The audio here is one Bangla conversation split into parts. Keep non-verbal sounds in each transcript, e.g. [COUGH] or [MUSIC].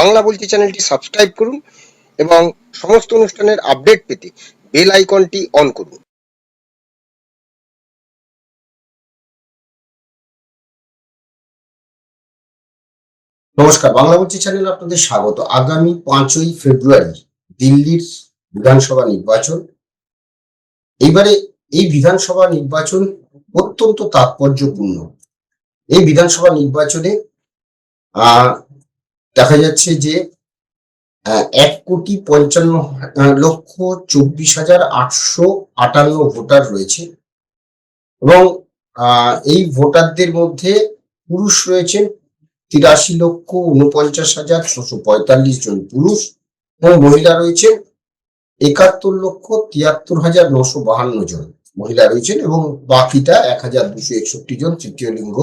বাংলা বলছি চ্যানেলটি সাবস্ক্রাইব করুন এবং সমস্ত অনুষ্ঠানের আপডেট পেতে বেল আইকনটি অন করুন। নমস্কার, বাংলা বলছি চ্যানেল আপনাদের স্বাগত। আগামী পাঁচই ফেব্রুয়ারি দিল্লির বিধানসভা নির্বাচন। এইবারে এই বিধানসভা নির্বাচন অত্যন্ত তাৎপর্যপূর্ণ। এই বিধানসভা নির্বাচনে আহ দেখা যাচ্ছে যে এক কোটি পঞ্চান্ন লক্ষ চব্বিশ হাজার আটশো আটান্ন ভোটার রয়েছে। এবং এই ভোটারদের মধ্যে পুরুষ রয়েছেন তিরাশি লক্ষ উনপঞ্চাশ হাজার ছশো পঁয়তাল্লিশ জন পুরুষ এবং মহিলা রয়েছেন একাত্তর লক্ষ তিয়াত্তর হাজার নশো বাহান্ন জন মহিলা রয়েছেন এবং বাকিটা এক হাজার দুশো একষট্টি জন তৃতীয় লিঙ্গ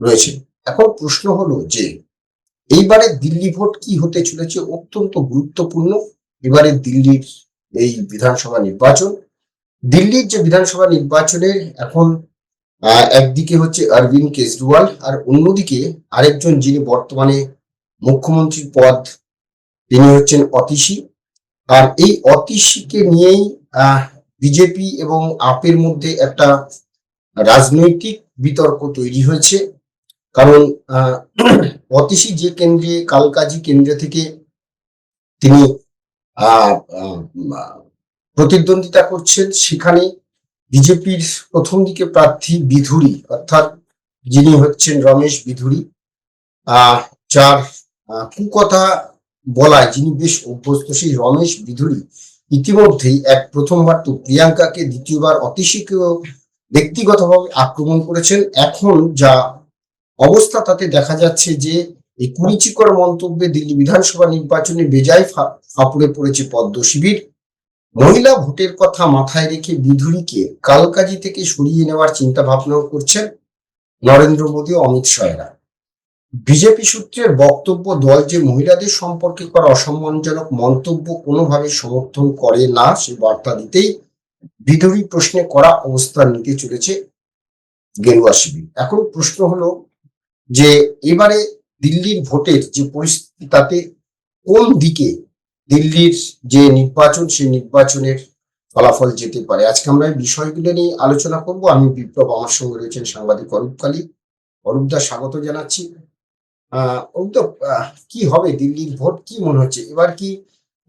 রয়েছে। এখন প্রশ্ন হলো যে এইবারে দিল্লি ভোট কি হতে চলেছে অত্যন্ত গুরুত্বপূর্ণ। এবারে দিল্লির এই বিধানসভা নির্বাচন। দিল্লির যে বিধানসভা নির্বাচনে এখন একদিকে হচ্ছে অরবিন্দ কেজরিওয়াল আর অন্যদিকে আরেকজন যিনি বর্তমানে মুখ্যমন্ত্রীর পদ, তিনি হচ্ছেন অতীশী। আর এই অতীশীকে নিয়েই বিজেপি এবং আপের মধ্যে একটা রাজনৈতিক বিতর্ক তৈরি হয়েছে। কারণ অতিশী যে কেন্দ্রে, কালকাজি কেন্দ্র থেকে তিনি প্রতিদ্বন্দ্বিতা করছেন, সেখানে বিজেপির প্রথম দিকে প্রার্থী বিধুরি, অর্থাৎ যিনি হচ্ছেন রমেশ বিধুরি যার কুকথা বলায় যিনি বেশ অভ্যস্ত, সেই রমেশ বিধুরি ইতিমধ্যেই এক প্রথমবার তো প্রিয়াঙ্কাকে দ্বিতীয়বার অতিশীকেও ব্যক্তিগতভাবে আক্রমণ করেছেন। এখন যা অবস্থা তাতে দেখা যাচ্ছে যে এই কুড়িচিকর মন্তব্যে দিল্লি বিধানসভা নির্বাচনে বেজায় ফাঁপুড়ে পড়েছে পদ্ম শিবির। মহিলা ভোটের কথা মাথায় রেখে বিধুরিকে কালকাজি থেকে সরিয়ে নেওয়ার চিন্তা ভাবনাও করছেন নরেন্দ্র মোদী ও অমিত শাহরা বিজেপি সূত্রের বক্তব্য, দল যে মহিলাদের সম্পর্কে করা অসম্মানজনক মন্তব্য কোনোভাবে সমর্থন করে না, সে বার্তা দিতেই বিধুরী প্রশ্নে করা অবস্থান নিতে চলেছে গেরুয়া শিবির। এখন প্রশ্ন হলো যে এবারে দিল্লির ভোটের যে পরিস্থিতি, তাতে কোন দিকে দিল্লির যে নির্বাচন, সেই নির্বাচনের ফলাফল যেতে পারে? আজকে আমরা এই বিষয়গুলো নিয়ে আলোচনা করব। আমি বিপ্লব আমার সঙ্গে রয়েছেন সাংবাদিক অরূপ কালী। অরূপদা স্বাগত জানাচ্ছি। অরূপদা কি হবে দিল্লির ভোট? কি মনে হচ্ছে? এবার কি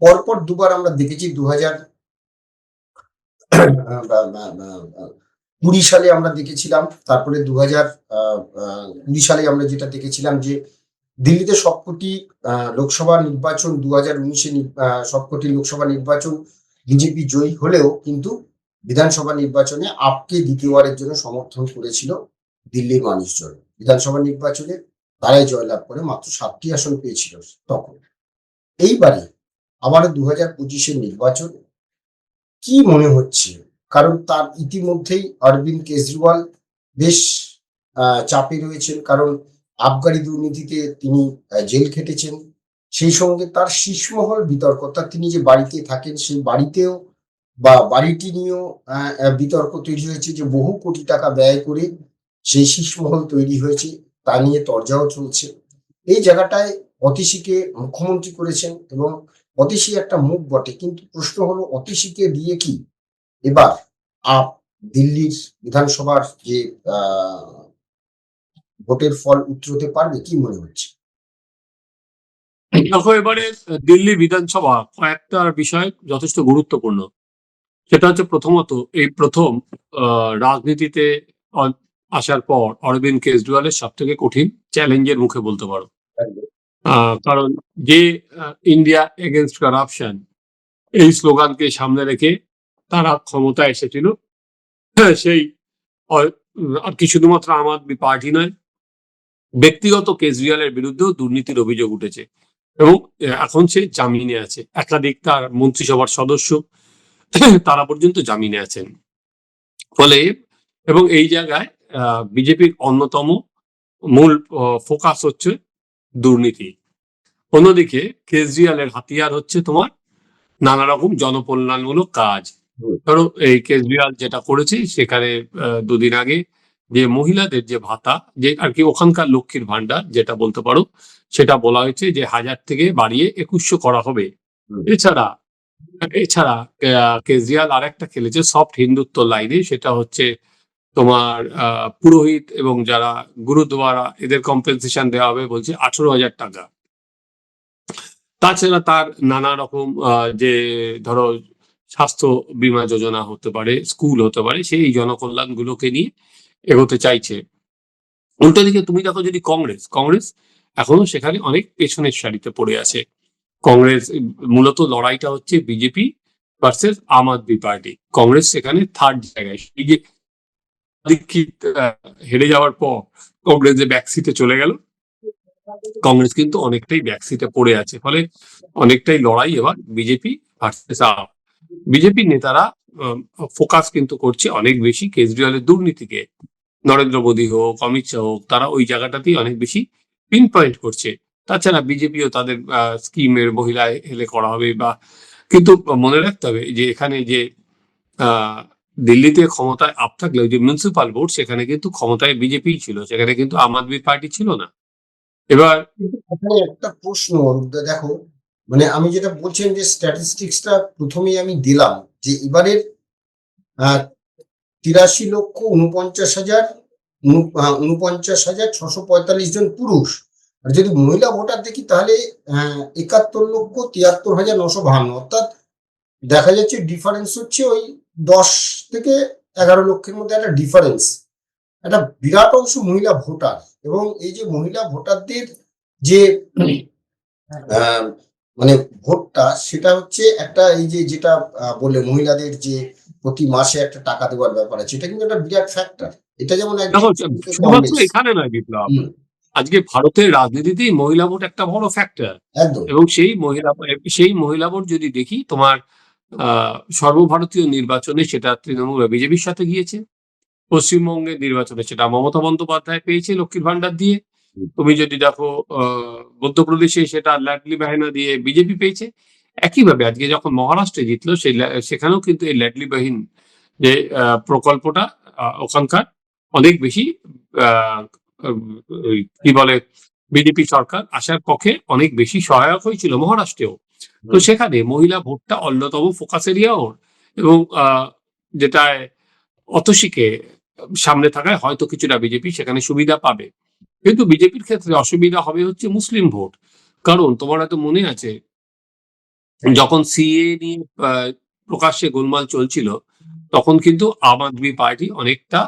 পরপর দুবার আমরা দেখেছি দু হাজার কুড়ি সালে আমরা দেখেছিলাম, তারপরে দু হাজার কুড়ি সালে আমরা যেটা দেখেছিলাম যে দিল্লিতে সবকটি লোকসভা নির্বাচন দু হাজার উনিশে সবকটি লোকসভা নির্বাচন বিজেপি জয়ী হলেও কিন্তু বিধানসভা নির্বাচনে আপকে দ্বিতীয়বারের জন্য সমর্থন করেছিল দিল্লির মানুষজন। বিধানসভা নির্বাচনে তারাই জয়লাভ করে মাত্র সাতটি আসন পেয়েছিল তখন। এইবারে আবার দু হাজার পঁচিশের নির্বাচন, কি মনে হচ্ছে? কারণ তার ইতিমধ্যেই অরবিন্দ কেজরিওয়াল বেশ চাপে রয়েছেন। কারণ আবগারি দুর্নীতিতে তিনি জেল খেটেছেন। সেই সঙ্গে তার শীর্ষমহল বিতর্ক, অর্থাৎ তিনি যে বাড়িতে থাকেন, সেই বাড়িতেও বা বাড়িটি নিয়েও বিতর্ক তৈরি হয়েছে যে বহু কোটি টাকা ব্যয় করে সেই শীর্ষমহল তৈরি হয়েছে, তা নিয়ে তর্জাও চলছে। এই জায়গাটায় অতীশীকে মুখ্যমন্ত্রী করেছেন এবং অতীশী একটা মুখ বটে। কিন্তু প্রশ্ন হলো, অতীশীকে দিয়ে কি? এবার আপ দিল্লির বিধানসভার যে ভোটের ফল উতরতে পারবে কি মনে হচ্ছে? দেখো এবারে দিল্লি বিধানসভা কয়েকটা বিষয় যথেষ্ট গুরুত্বপূর্ণ। সেটা হচ্ছে প্রথমত এই প্রথম রাজনীতিতে আসার পর অরবিন্দ কেজরিওয়ালের সব থেকে কঠিন চ্যালেঞ্জের মুখে বলতে পারো। আহ, কারণ যে ইন্ডিয়া এগেনস্ট কারাপশন এই স্লোগানকে সামনে রেখে তারা ক্ষমতায় এসেছিল। সেই আর কি শুধুমাত্র আম আদমি পার্টি নয়। ব্যক্তিগত কেজরিওয়ালের বিরুদ্ধেও দুর্নীতির অভিযোগ উঠেছে এবং এখন সে জামিনে আছে। একাধিক তার মন্ত্রিসভার সদস্য, তারা পর্যন্ত জামিনে আছেন। ফলে, এবং এই জায়গায় বিজেপির অন্যতম মূল ফোকাস হচ্ছে দুর্নীতি। অন্যদিকে কেজরিওয়ালের হাতিয়ার হচ্ছে তোমার নানা রকম জনকল্যাণমূলক কাজ। ধরো এই কেজরিওয়াল যেটা করেছে সেখানে দুদিন আগে যে মহিলাদের যে ভাতা যে আর কি ওখানকার লক্ষ্মীর ভান্ডার যেটা বলতে পারো সেটা বলা হয়েছে যে হাজার থেকে বাড়িয়ে একুশশো করা হবে। এছাড়া এছাড়া আহ, কেজরিওয়াল আর একটা খেলেছে সফট হিন্দুত্ব লাইনে সেটা হচ্ছে তোমার আহ, পুরোহিত এবং যারা গুরুদ্বারা এদের কম্পেনসেশন দেওয়া হবে বলছে আঠেরো হাজার টাকা। তাছাড়া তার নানা রকম আহ, যে ধরো স্বাস্থ্য বীমা যোজনা হতে পারে, স্কুল হতে পারে, সেই জনকল্যাণ গুলোকে নিয়ে এগোতে চাইছে। উল্টো দিকে তুমি দেখো যদি কংগ্রেস কংগ্রেস এখনও সেখানে অনেক পেছনের সারিতে পড়ে আছে। কংগ্রেস মূলত লড়াইটা হচ্ছে BJP versus Aam Aadmi party. Congress সেখানে থার্ড জায়গায়। হেরে যাওয়ার পর কংগ্রেস যে ব্যাকসিটে চলে গেল, কংগ্রেস কিন্তু অনেকটাই ব্যাকসিটে পড়ে আছে। ফলে অনেকটাই লড়াই এবার বিজেপি ভার্সেস আম বিজেপির নেতারা ফোকাস কিন্তু করছে অনেক বেশি কেজরিওয়ালের দুর্নীতিকে। নরেন্দ্র মোদী হোক, অমিত শাহ হোক, তারা ওই জায়গাটাতেই অনেক বেশি পিন পয়েন্ট করছে। তাছাড়া বিজেপিও তাদের স্কিমের মহিলা হেলে করা হবে বা, কিন্তু মনে রাখতে হবে যে এখানে যে দিল্লিতে ক্ষমতায় আপ থাকলেও যে মিউনিসিপাল বোর্ড সেখানে কিন্তু ক্ষমতায় বিজেপি ছিল, সেখানে কিন্তু আম আদমি পার্টি ছিল না। এবার একটা প্রশ্ন, দেখো মানে আমি যেটা বলছেন যে স্ট্যাটিস্টিক্সটা প্রথমেই আমি দিলাম যে এবারের তিরাশি লক্ষ উনপঞ্চাশ হাজার, উনু- উনপঞ্চাশ হাজার ছশো পঁয়তাল্লিশ জন পুরুষ। আর যদি মহিলা ভোটার দেখি তাহলে একাত্তর লক্ষ তিয়াত্তর হাজার নশো বাহান্ন। অর্থাৎ দেখা যাচ্ছে ডিফারেন্স হচ্ছে ওই দশ থেকে এগারো লক্ষের মধ্যে একটা ডিফারেন্স একটা বিরাট অংশ মহিলা ভোটার এবং এই যে মহিলা ভোটারদের যে মানে ভোটটা সেটা হচ্ছে একটা এই যে যেটা বললে মহিলাদের যে প্রতি মাসে একটা টাকা দেওয়ার ব্যাপার আছে এটা কিন্তু একটা বিরাট ফ্যাক্টর এটা যেমন। এখানে নয় বিপ্লব। আজকে ভারতের রাজনীতিতেই মহিলা ভোট একটা বড় ফ্যাক্টর একদম। এবং সেই মহিলা সেই মহিলা ভোট যদি দেখি তোমার আহ, সর্বভারতীয় নির্বাচনে সেটা তৃণমূল বিজেপির সাথে গিয়েছে। পশ্চিমবঙ্গের নির্বাচনে সেটা মমতা বন্দ্যোপাধ্যায় পেয়েছে লক্ষ্মীর ভান্ডার দিয়ে। তুমি যদি দেখো আহ, মধ্যপ্রদেশে সেটা ল্যাডলি বাহিনা দিয়ে বিজেপি পেয়েছে। একইভাবে আজকে যখন মহারাষ্ট্রে জিতলো সেই সেখানেও কিন্তু এই ল্যাডলি বাহিন যে প্রকল্পটা ওখানকার অনেক বেশি কি বলে বিজেপি সরকার আসার পক্ষে অনেক বেশি সহায়ক হয়েছিল মহারাষ্ট্রেও। তো সেখানে মহিলা ভোটটা অন্যতম ফোকাস এরিয়া ওর এবং আহ, যেটায় অতসীকে সামনে থাকায় হয়তো কিছুটা বিজেপি সেখানে সুবিধা পাবে। কিন্তু বিজেপির ক্ষেত্রে অসুবিধা হবে হচ্ছে মুসলিম ভোট। কারণ তোমার হয়তো মনে আছে, যখন সিএ নিয়ে প্রকাশ্যে গোলমাল চলছিল, তখন কিন্তু আম আদমি পার্টি অনেকটা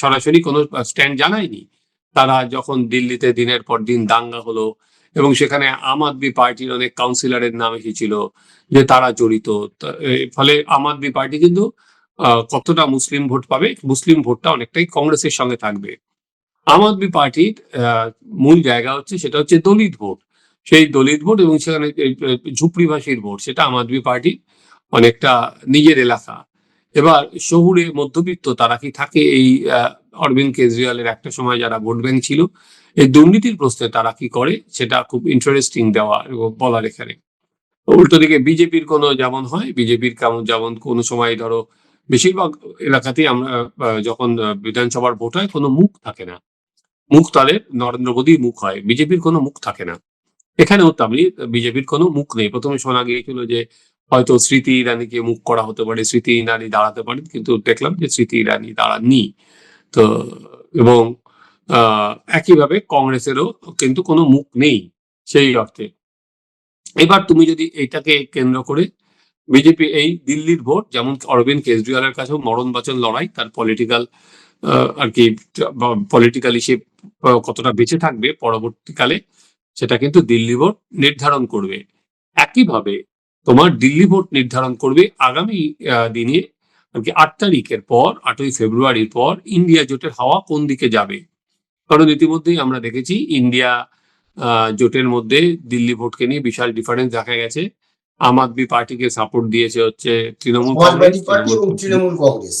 সরাসরি কোনো স্ট্যান্ড জানায়নি। তারা যখন দিল্লিতে দিনের পর দিন দাঙ্গা হলো এবং সেখানে আম আদমি পার্টির অনেক কাউন্সিলরের নাম এসেছিল যে তারা জড়িত ফলে আম আদমি পার্টি কিন্তু কতটা মুসলিম ভোট পাবে, মুসলিম ভোটটা অনেকটাই কংগ্রেসের সঙ্গে থাকবে। আম আদমি পার্টির মূল জায়গা হচ্ছে সেটা হচ্ছে দলিত ভোট। সেই দলিত ভোট এবং সেখানে ঝুপড়িভাষীর ভোট, সেটা আম আদমি পার্টি অনেকটা নিজের এলাকা। এবার শহুরে মধ্যবিত্ত তারা কি থাকে? এই অরবিন্দ কেজরিওয়ালের একটা সময় যারা ভোট ব্যাংক ছিল, এই দুর্নীতির প্রশ্নে তারা কি করে? সেটা খুব ইন্টারেস্টিং দেওয়া বলার এখানে। উল্টো দিকে বিজেপির কোনো যেমন হয়, বিজেপির কেমন যেমন কোনো সময় ধরো, বেশিরভাগ এলাকাতেই আমরা যখন বিধানসভার ভোট হয়, কোনো মুখ থাকে না। মুখ তাদের নরেন্দ্র মোদীর মুখ হয়। বিজেপির কোনো মুখ থাকে না। এখানেও তেমনি বিজেপির কোনো মুখ নেই। প্রথমে শোনা গিয়েছিল যে হয়তো স্মৃতি ইরানিকে মুখ করা হতে পারে, স্মৃতি ইরানি দাঁড়াতে পারেন, কিন্তু দেখলাম যে স্মৃতি ইরানি দাঁড়াননি। তো, এবং একইভাবে কংগ্রেসেরও কিন্তু কোনো মুখ নেই সেই অর্থে। এবার তুমি যদি এটাকে কেন্দ্র করে, বিজেপি এই দিল্লির ভোট, যেমন অরবিন্দ কেজরিওয়ালের কাছেও মরণ বাচন লড়াই, তার পলিটিক্যাল আর কি পলিটিক্যাল হিসেব কতটা বেঁচে থাকবে পরবর্তীকালে সেটা কিন্তু দিল্লি ভোট নির্ধারণ করবে। একইভাবে তোমার দিল্লি ভোট নির্ধারণ করবে আগামী দিনে আর কি আট তারিখের পর আটই ফেব্রুয়ারির পর ইন্ডিয়া জোটের হাওয়া কোন দিকে যাবে? কারণ ইতিমধ্যেই আমরা দেখেছি ইন্ডিয়া জোটের মধ্যে দিল্লি ভোটকে নিয়ে বিশাল ডিফারেন্স দেখা গেছে। আম আদমি পার্টিকে সাপোর্ট দিয়েছে হচ্ছে Trinamool Congress. Trinamool Congress.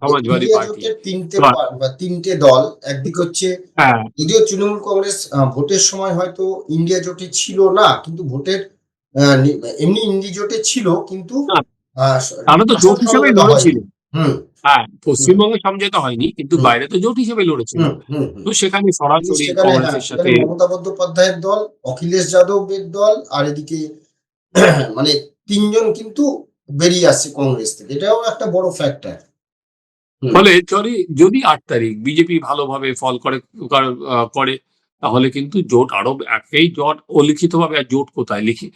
Samajwadi India party. তিনটে হ্যাঁ। বা তিনটে দল একদিকে হচ্ছে হ্যাঁ। যদিও তৃণমূল কংগ্রেস ভোটের সময় হয়তো ইন্ডিয়া জোটে ছিল না কিন্তু ভোটের এমনি ইন্ডি জোটে ছিল কিন্তু না, তো জোট হিসেবে লড়েছিল। হয়নি। হ্যাঁ পশ্চিমবঙ্গে সমঝোতা হয়নি কিন্তু বাইরে তো জোট হিসেবে লড়েছিল। তো সেখানে সরাসরি কংগ্রেসের সাথে মমতা বন্দ্যোপাধ্যায়ের দল অখিলেশ যাদবের দল আর এদিকে [CLEARS THROAT] মানে তিনজন কিন্তু বেরিয়ে আসছে কংগ্রেস থেকে। এটাও একটা বড় ফ্যাক্টর ফলে যদি যদি আট তারিখ বিজেপি ভালোভাবে ফল করে করে তাহলে কিন্তু জোট আরও একই জোট অলিখিতভাবে, আর জোট কোথায়? লিখি,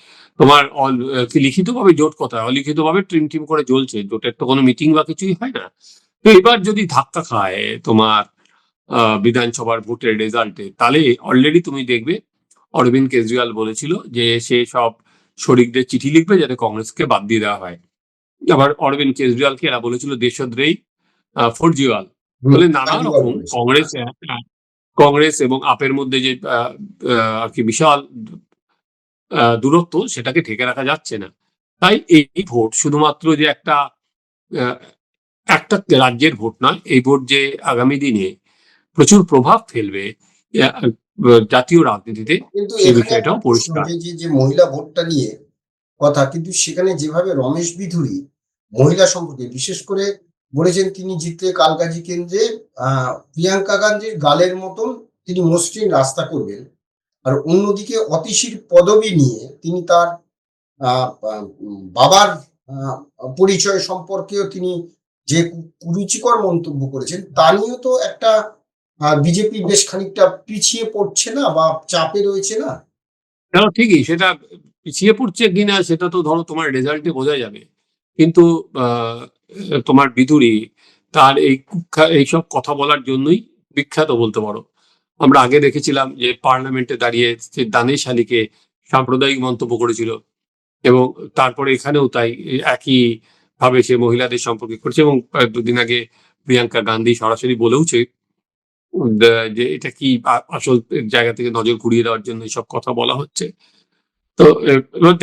তোমার কি লিখিতভাবে জোট কোথায়? অলিখিতভাবে টিম টিম করে জ্বলছে, জোটের তো কোনো মিটিং বা কিছুই হয় না। তো এবার যদি ধাক্কা খায় তোমার বিধানসভার ভোটের রেজাল্টে তাহলে অলরেডি তুমি দেখবে, অরবিন্দ কেজরিওয়াল বলেছিল যে, সে সব শরিকদের চিঠি লিখবে যাতে কংগ্রেসকে বাদ দিয়ে দেওয়া হয়। আবার অরবিন্দ কেজরিওয়ালকে এরা বলেছিল দেশদ্রোহী। ফরজিওয়াল বলে নানা রকম কংগ্রেস কংগ্রেস এবং আপের মধ্যে যে আর কি বিশাল দূরত্ব সেটাকে ঠেকে রাখা যাচ্ছে না। তাই এই ভোট শুধুমাত্র যে একটা একটা রাজ্যের ভোট নয় এই ভোট যে আগামী দিনে প্রচুর প্রভাব ফেলবে জাতীয় রাজনীতিতে সেই এখানে বিষয়টাও পরিষ্কার। যে মহিলা ভোটটা নিয়ে কথা কিন্তু সেখানে যেভাবে রমেশ বিধুরি মহিলা সম্পর্কে বিশেষ করে বলেছেন তিনি জিতলে কালকাজি কেন্দ্রে প্রিয়াঙ্কা গান্ধীর গালের মতন তিনি মসৃণ রাস্তা করবেন। আর অন্যদিকে অতিশীর পদবি নিয়ে তিনি তার বাবার পরিচয় সম্পর্কেও তিনি যে কুরুচিকর মন্তব্য করেছেন, তা নিয়েও তো একটা বিজেপি বেশ খানিকটা পিছিয়ে পড়ছে না বা চাপে রয়েছে না? ঠিকই, সেটা পিছিয়ে পড়ছে কিনা সেটা তো ধরো তোমার রেজাল্টে বোঝা যাবে। কিন্তু তোমার বিধুরি তার এই এইসব কথা বলার জন্যই বিখ্যাত বলতে পারো। আমরা আগে দেখেছিলাম যে পার্লামেন্টে দাঁড়িয়ে দানেশ আলীকে সাম্প্রদায়িক মন্তব্য করেছিল এবং তারপরে এখানেও তাই একই ভাবে সে মহিলাদের সম্পর্কে করেছে এবং দুদিন আগে প্রিয়াঙ্কা গান্ধী সরাসরি বলেওছে যে এটা কি আসল জায়গা থেকে নজর ঘুরিয়ে দেওয়ার জন্য সব কথা বলা হচ্ছে। তো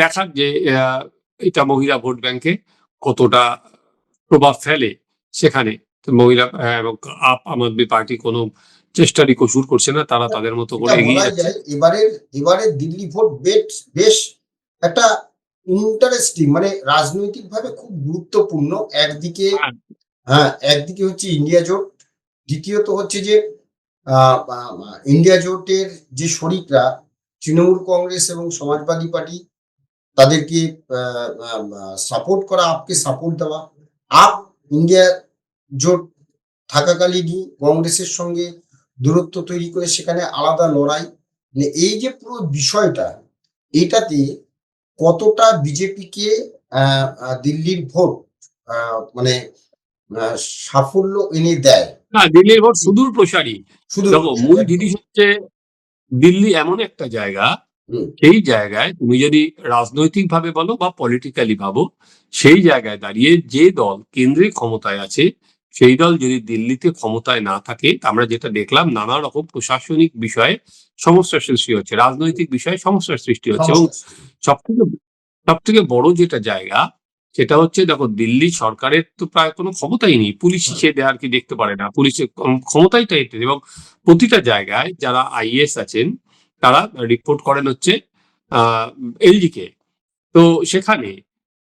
দেখার যে এটা মহিলা ভোট ব্যাংকে কতটা প্রভাব ফেলে সেখানে। মহিলা আহ, এবং আপ আম আদমি পার্টি কোনো চেষ্টারই কসুর করছে না তারা তাদের মতো করে এগিয়ে যাচ্ছে। যায় এবারের এবারের দিল্লি ভোট বেশ বেশ একটা ইন্টারেস্টিং মানে রাজনৈতিকভাবে খুব গুরুত্বপূর্ণ। একদিকে হ্যাঁ। হ্যাঁ একদিকে হচ্ছে ইন্ডিয়া জোট দ্বিতীয়ত হচ্ছে যে ইন্ডিয়া জোটের যে শরিকরা তৃণমূল কংগ্রেস এবং সমাজবাদী পার্টি তাদেরকে সাপোর্ট করা আপকে সাপোর্ট দেওয়া? আপ ইন্ডিয়া জোট থাকাকালীনই কংগ্রেসের সঙ্গে দূরত্ব তৈরি করে সেখানে আলাদা লড়াই। মানে এই যে পুরো বিষয়টা এটাতে কতটা বিজেপিকে দিল্লির ভোট আহ, মানে সাফল্য এনে দেয়? না দিল্লির ভোট সুদূর প্রসারী শুধু মূল জিনিস হচ্ছে দিল্লি এমন একটা জায়গা। সেই জায়গায় তুমি যদি রাজনৈতিক ভাবে বলো বা পলিটিক্যালি ভাবো সেই জায়গায় দাঁড়িয়ে যে দল কেন্দ্রে ক্ষমতায় আছে সেই দল যদি দিল্লিতে ক্ষমতায় না থাকে আমরা যেটা দেখলাম নানা রকম প্রশাসনিক বিষয়ে সমস্যার সৃষ্টি হচ্ছে রাজনৈতিক বিষয়ে সমস্যার সৃষ্টি হচ্ছে এবং সব থেকে সব থেকে বড় যেটা জায়গা সেটা হচ্ছে দেখো দিল্লি সরকারের তো প্রায় কোনো ক্ষমতাই নেই পুলিশ সে দেয়ার কি দেখতে পারে না পুলিশের ক্ষমতাই এবং প্রতিটা জায়গায় যারা আইএস আছেন তারা রিপোর্ট করেন হচ্ছে এলজি কে তো সেখানে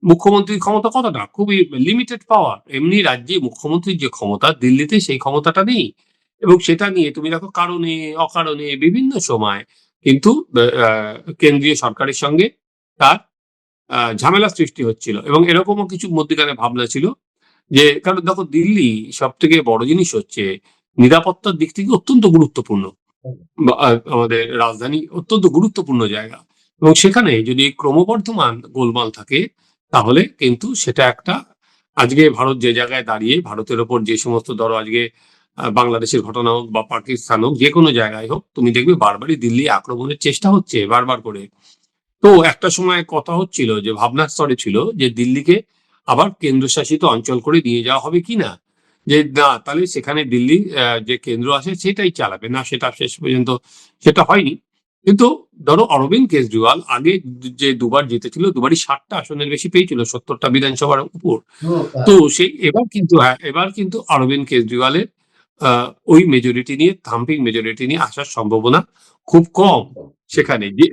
মুখ্যমন্ত্রীর ক্ষমতা কতটা? খুবই লিমিটেড পাওয়ার এমনি রাজ্যে মুখ্যমন্ত্রীর যে ক্ষমতা, দিল্লিতে সেই ক্ষমতাটা নেই। এবং সেটা নিয়ে তুমি দেখো কারণে, অকারণে, বিভিন্ন সময় কিন্তু কেন্দ্রীয় সরকারের সঙ্গে তার ঝামেলা সৃষ্টি হচ্ছিল। এবং এরকমও কিছু মধ্যিখানে ভাবনা ছিল যে, কারণ দেখো দিল্লি সব থেকে বড় জিনিস হচ্ছে নিরাপত্তার দিক থেকে অত্যন্ত গুরুত্বপূর্ণ। আমাদের রাজধানী অত্যন্ত গুরুত্বপূর্ণ জায়গা। এবং সেখানে যদি ক্রমবর্ধমান গোলমাল থাকে, তাহলে কিন্তু সেটা একটা, আজকে ভারত যে জায়গায় দাঁড়িয়ে, ভারতের ওপর যে সমস্ত ধরো আজকে বাংলাদেশের ঘটনা হোক বা পাকিস্তান হোক, যে কোনো জায়গায় হোক, তুমি দেখবে বারবারই দিল্লি আক্রমণের চেষ্টা হচ্ছে বারবার করে। তো একটা সময় কথা হচ্ছিল যে, ভাবনার স্তরে ছিল যে, দিল্লিকে আবার কেন্দ্রশাসিত অঞ্চল করে নিয়ে যাওয়া হবে কি না যে না তাহলে সেখানে দিল্লি যে কেন্দ্র আছে সেটাই চালাবে। না সেটা শেষ পর্যন্ত সেটা হয়নি। কিন্তু ধরো অরবিন্দ কেজরিওয়াল আগে যে দুবার জিতেছিল দুবারই ষাটটা আসনের বেশি পেয়েছিল সত্তরটা বিধানসভার উপর। তো সেই এবার কিন্তু হ্যাঁ এবার কিন্তু অরবিন্দ কেজরিওয়ালের আহ, ওই মেজরিটি নিয়ে থাম্পিং মেজরিটি নিয়ে আসার সম্ভাবনা খুব কম সেখানে। যে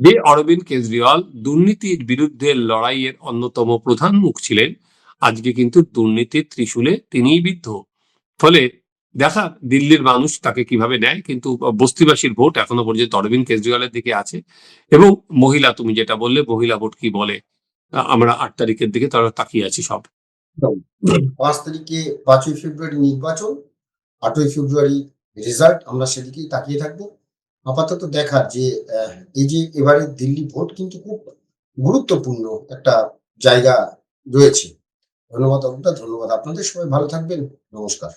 যে অরবিন্দ কেজরিওয়াল দুর্নীতির বিরুদ্ধে লড়াইয়ের অন্যতম প্রধান মুখ ছিলেন আজকে কিন্তু দুর্নীতির ত্রিশূলে তিনিই বিদ্ধ। ফলে দেখা, দিল্লির মানুষ তাকে কীভাবে নেয় কিন্তু বস্তিবাসীর ভোট এখনও পর্যন্ত অরবিন্দ কেজরিওয়ালের দিকে আছে। এবং মহিলা, তুমি যেটা বললে, মহিলা ভোট কি বলে? আমরা আট তারিখের দিকে তারা তাকিয়ে আছি সব। পাঁচ তারিখে পাঁচই ফেব্রুয়ারি নির্বাচন, আটই ফেব্রুয়ারি রেজাল্ট আমরা সেদিকেই তাকিয়ে থাকব। আপাতত দেখার যে এই যে এবারে দিল্লি ভোট কিন্তু খুব গুরুত্বপূর্ণ একটা জায়গা রয়েছে। ধন্যবাদ অরূপদা ধন্যবাদ। আপনাদের সবাই ভালো থাকবেন। নমস্কার।